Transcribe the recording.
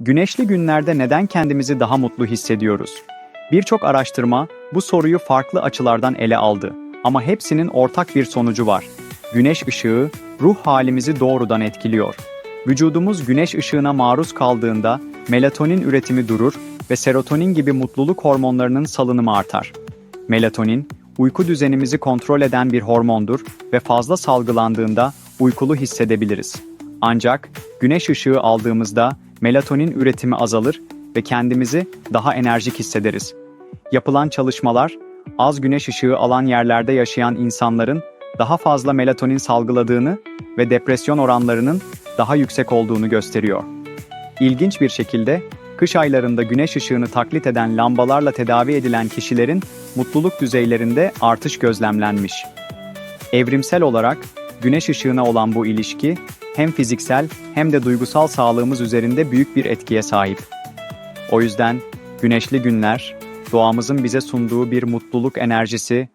Güneşli günlerde neden kendimizi daha mutlu hissediyoruz? Birçok araştırma bu soruyu farklı açılardan ele aldı ama hepsinin ortak bir sonucu var. Güneş ışığı ruh halimizi doğrudan etkiliyor. Vücudumuz güneş ışığına maruz kaldığında melatonin üretimi durur ve serotonin gibi mutluluk hormonlarının salınımı artar. Melatonin, uyku düzenimizi kontrol eden bir hormondur ve fazla salgılandığında uykulu hissedebiliriz. Ancak güneş ışığı aldığımızda melatonin üretimi azalır ve kendimizi daha enerjik hissederiz. Yapılan çalışmalar, az güneş ışığı alan yerlerde yaşayan insanların daha fazla melatonin salgıladığını ve depresyon oranlarının daha yüksek olduğunu gösteriyor. İlginç bir şekilde kış aylarında güneş ışığını taklit eden lambalarla tedavi edilen kişilerin mutluluk düzeylerinde artış gözlemlenmiş. Evrimsel olarak güneş ışığına olan bu ilişki hem fiziksel hem de duygusal sağlığımız üzerinde büyük bir etkiye sahip. O yüzden güneşli günler doğamızın bize sunduğu bir mutluluk enerjisi